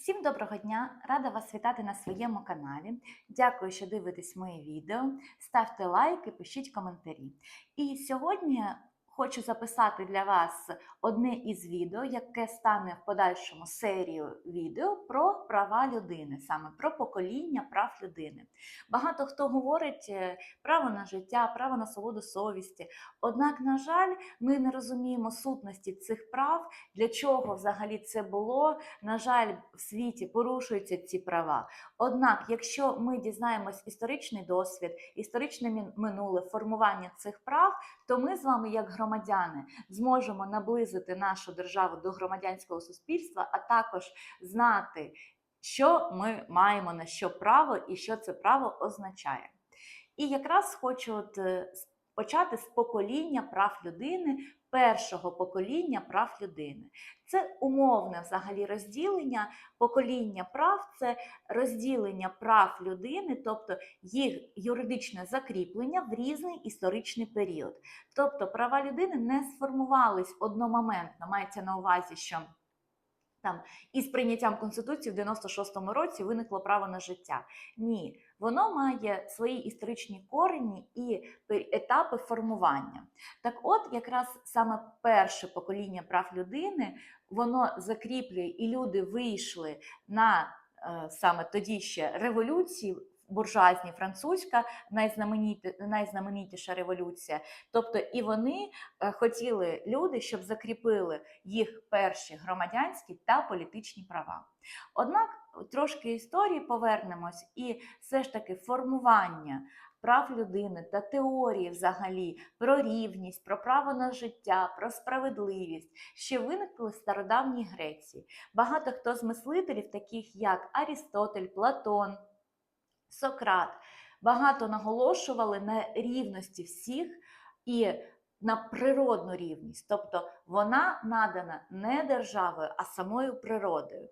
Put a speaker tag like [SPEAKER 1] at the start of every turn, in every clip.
[SPEAKER 1] Всім доброго дня! Рада вас вітати на своєму каналі. Дякую, що дивитесь моє відео. Ставте лайки, пишіть коментарі. І сьогодні хочу записати для вас одне із відео, яке стане в подальшому серією відео про права людини, саме про покоління прав людини. Багато хто говорить е, право на життя, право на свободу совісті. Однак, на жаль, ми не розуміємо сутності цих прав, для чого взагалі це було. На жаль, в світі порушуються ці права. Однак, якщо ми дізнаємось історичний досвід, історичне минуле формування цих прав, то ми з вами, як громадяни, зможемо наблизити нашу державу до громадянського суспільства, а також знати, що ми маємо на що право і що це право означає. І якраз хочу от е, почати з покоління прав людини, першого покоління прав людини. Це умовне взагалі розділення. Покоління прав це розділення прав людини, тобто їх юридичне закріплення в різний історичний період. Тобто права людини не сформувались одномоментно, мається на увазі, що там із прийняттям Конституції в 96-му році виникло право на життя. Ні, воно має свої історичні корені і етапи формування. Так от, якраз саме перше покоління прав людини, воно закріплює, і люди вийшли на е, саме тоді ще революції. Буржуазні французька найзнаменітіша революція. Тобто і вони е, хотіли люди, щоб закріпили їх перші громадянські та політичні права. Однак трошки історії повернемось, і все ж таки формування прав людини та теорії взагалі про рівність, про право на життя, про справедливість ще виникли в стародавній Греції. Багато хто з мислителів, таких як Арістотель, Платон, Сократ, багато наголошували на рівності всіх і на природну рівність, тобто вона надана не державою, а самою природою.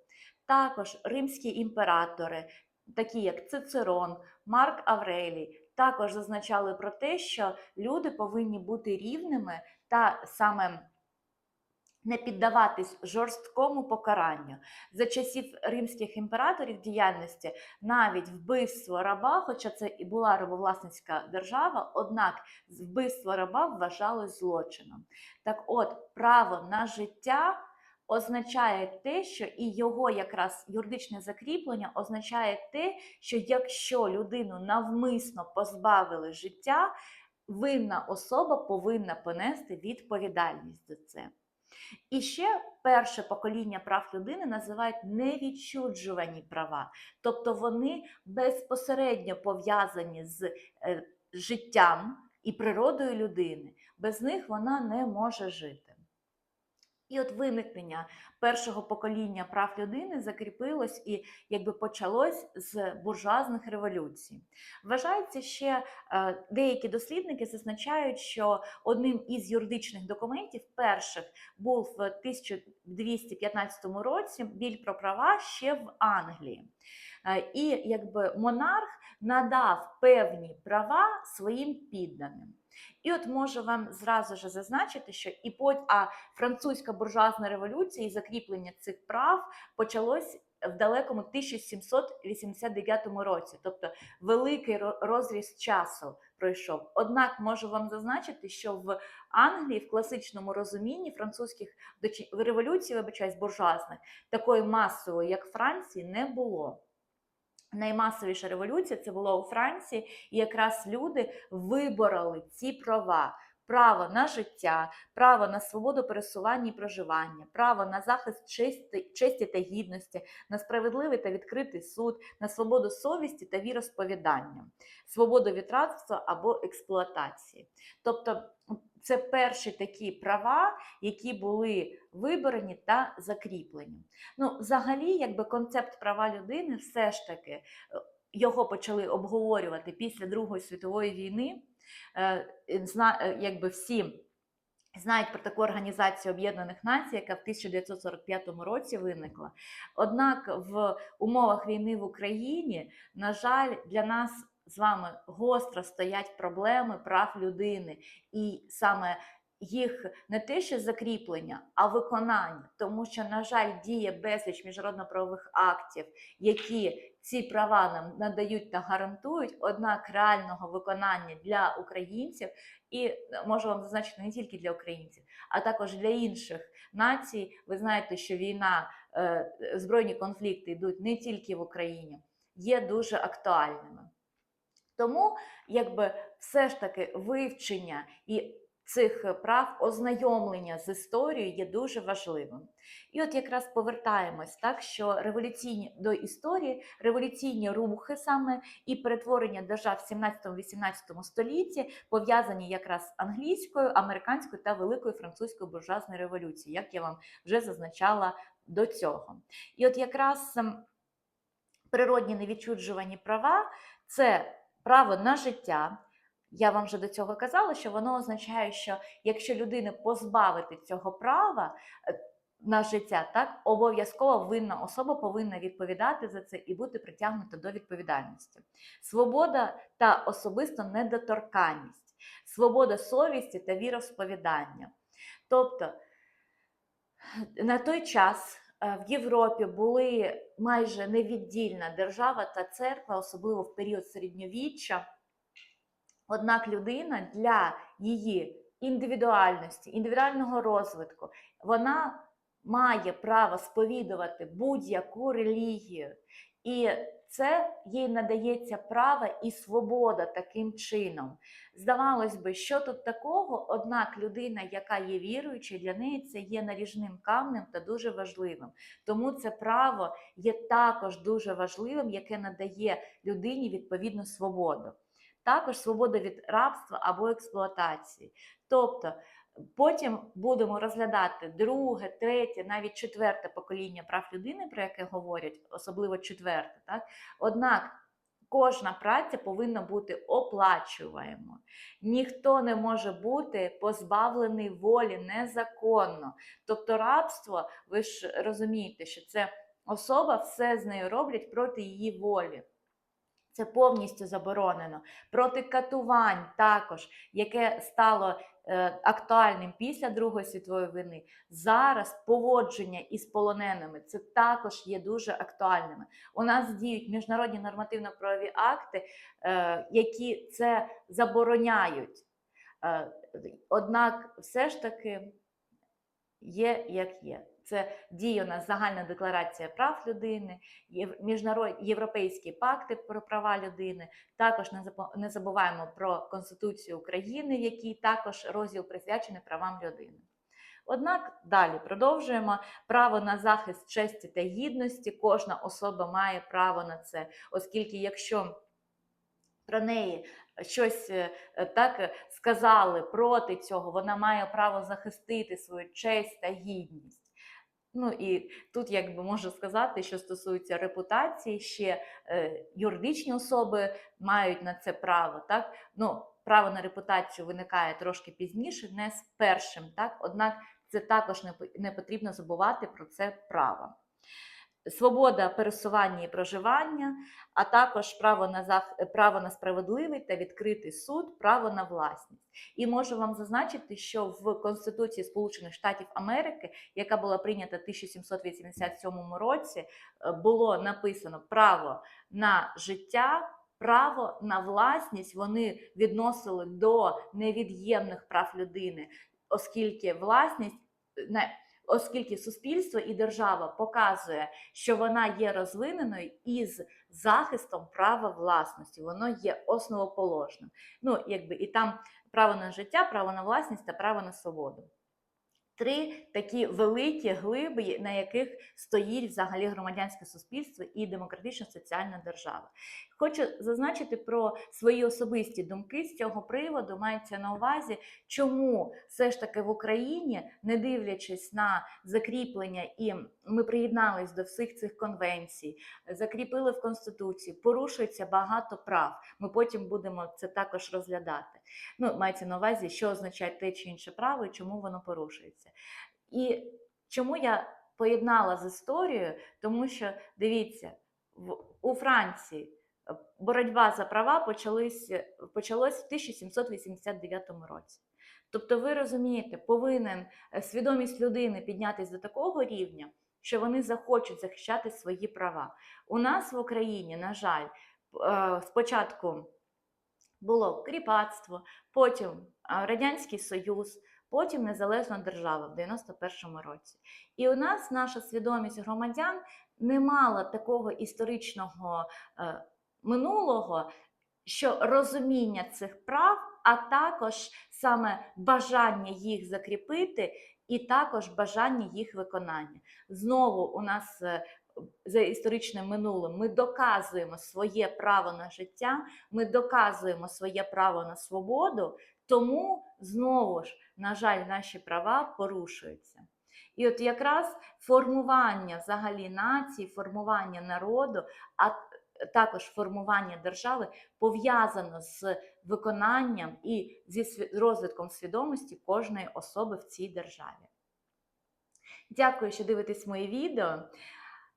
[SPEAKER 1] Також римські імператори, такі як Цицерон, Марк Аврелій, також зазначали про те, що люди повинні бути рівними та саме не піддаватись жорсткому покаранню. За часів римських імператорів діяльності навіть вбивство раба, хоча це і була рабовласницька держава, однак вбивство раба вважалось злочином. Так от, право на життя означає те, що і його якраз юридичне закріплення означає те, що якщо людину навмисно позбавили життя, винна особа повинна понести відповідальність за це. І ще перше покоління прав людини називають невідчуджувані права, тобто вони безпосередньо пов'язані з е, життям і природою людини. Без них вона не може жити. І от виникнення першого покоління прав людини закріпилось і якби почалось з буржуазних революцій. Вважається ще е, деякі дослідники зазначають, що одним із юридичних документів перших був в 1215 році біль про права ще в Англії. Е, І якби монарх надав певні права своїм підданим. І от можу вам зразу ж зазначити, що і пот... а французька буржуазна революція і закріплення цих прав почалось в далекому 1789 році, тобто великий розріз часу пройшов. Однак можу вам зазначити, що в Англії в класичному розумінні французьких революцій, вибачаюсь, буржуазних, такої масової, як Франції, не було. Наймасовіша революція це було у Франції, і якраз люди вибороли ці права. Право на життя, право на свободу пересування і проживання, право на захист честі, честі та гідності, на справедливий та відкритий суд, на свободу совісті та віросповідання, свободу від рабства або експлуатації. Тобто це перші такі права, які були виборені та закріплені. Ну, взагалі, якби концепт права людини, все ж таки е, його почали обговорювати після Другої світової війни. Е, е, Якби всі знають про таку організацію Об'єднаних Націй, яка в 1945 році виникла. Однак в умовах війни в Україні, на жаль, для нас з вами гостро стоять проблеми прав людини, і саме їх не те, що закріплення, а виконання, тому що, на жаль, діє безліч міжнародно-правових актів, які ці права нам надають та гарантують, однак реального виконання для українців, і можу вам зазначити не тільки для українців, а також для інших націй. Ви знаєте, що війна, е, збройні конфлікти йдуть не тільки в Україні, є дуже актуальними. Тому, якби все ж таки вивчення і цих прав, ознайомлення з історією є дуже важливим. І от якраз повертаємось так, що революційні до історії, революційні рухи саме і перетворення держав в 17-18 столітті пов'язані якраз з англійською, американською та великою французькою буржуазною революцією, як я вам вже зазначала до цього. І от якраз ем, природні невідчуджувані права це право на життя. Я вам вже до цього казала, що воно означає, що якщо людини позбавити цього права е, на життя, так обов'язково винна особа повинна відповідати за це і бути притягнута до відповідальності. Свобода та особиста недоторканність, свобода совісті та віросповідання. Тобто на той час в Європі були майже невіддільна держава та церква, особливо в період середньовіччя. Однак людина для її індивідуальності, індивідуального розвитку, вона має право сповідувати будь-яку релігію. І це їй надається право і свобода таким чином. Здавалось би, що тут такого, однак людина, яка є віруючою, для неї це є наріжним камнем та дуже важливим. Тому це право є також дуже важливим, яке надає людині відповідну свободу. Також свобода від рабства або експлуатації. Тобто потім будемо розглядати друге, третє, навіть четверте покоління прав людини, про яке говорять, особливо четверте. Так? Однак кожна праця повинна бути оплачуваємо. Ніхто не може бути позбавлений волі незаконно. Тобто рабство, ви ж розумієте, що це особа все з нею роблять проти її волі. Це повністю заборонено. Проти катувань також, яке стало актуальним після Другої світової війни. Зараз поводження із полоненими це також є дуже актуальними. У нас діють міжнародні нормативно-правові акти, е, які це забороняють. Е, однак, все ж таки є як є. Це діє у нас загальна декларація прав людини, міжнародні європейські пакти про права людини. Також не забуваємо про Конституцію України, в якій також розділ присвячений правам людини. Однак далі продовжуємо право на захист честі та гідності. Кожна особа має право на це, оскільки якщо про неї щось е, так сказали проти цього, вона має право захистити свою честь та гідність. Ну і тут, якби можу сказати, що стосується репутації, ще е, юридичні особи мають на це право. Так? Ну, Право на репутацію виникає трошки пізніше, не з першим, так? однак це також не, не потрібно забувати про це право свобода пересування і проживання, а також право на зах... право на справедливий та відкритий суд, право на власність. І можу вам зазначити, що в Конституції Сполучених Штатів Америки, яка була прийнята в 1787 році, е, було написано право на життя. Право на власність вони відносили до невід'ємних прав людини, оскільки власність не оскільки суспільство і держава показує, що вона є розвиненою із захистом права власності, воно є основоположним. Ну, якби і там право на життя, право на власність та право на свободу три такі великі глиби, на яких стоїть взагалі громадянське суспільство і демократична соціальна держава. Хочу зазначити про свої особисті думки з цього приводу. Мається на увазі, чому все ж таки в Україні, не дивлячись на закріплення, і ми приєднались до всіх цих конвенцій, закріпили в Конституції, порушується багато прав. Ми потім будемо це також розглядати. Ну, мається на увазі, що означає те чи інше право і чому воно порушується. І чому я поєднала з історією? Тому що дивіться, в, у Франції боротьба за права почалась, почалась в 1789 році. Тобто, ви розумієте, повинен е, свідомість людини піднятися до такого рівня, що вони захочуть захищати свої права. У нас в Україні, на жаль, е, спочатку було кріпацтво, потім е, Радянський Союз, потім Незалежна держава в 91-му році. І у нас наша свідомість громадян не мала такого історичного минулого, що розуміння цих прав, а також саме бажання їх закріпити, і також бажання їх виконання. Знову у нас е, за історичним минулим ми доказуємо своє право на життя, ми доказуємо своє право на свободу, тому знову ж, на жаль, наші права порушуються. І от якраз формування взагалі нації, формування народу, а також формування держави пов'язано з виконанням і зі розвитком свідомості кожної особи в цій державі. Дякую, що дивитесь моє відео.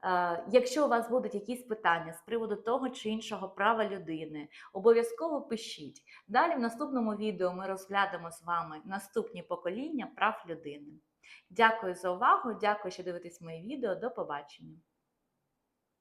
[SPEAKER 1] Е, Якщо у вас будуть якісь питання з приводу того чи іншого права людини, обов'язково пишіть. Далі в наступному відео ми розглянемо з вами наступні покоління прав людини. Дякую за увагу, дякую, що дивитесь моє відео. До побачення.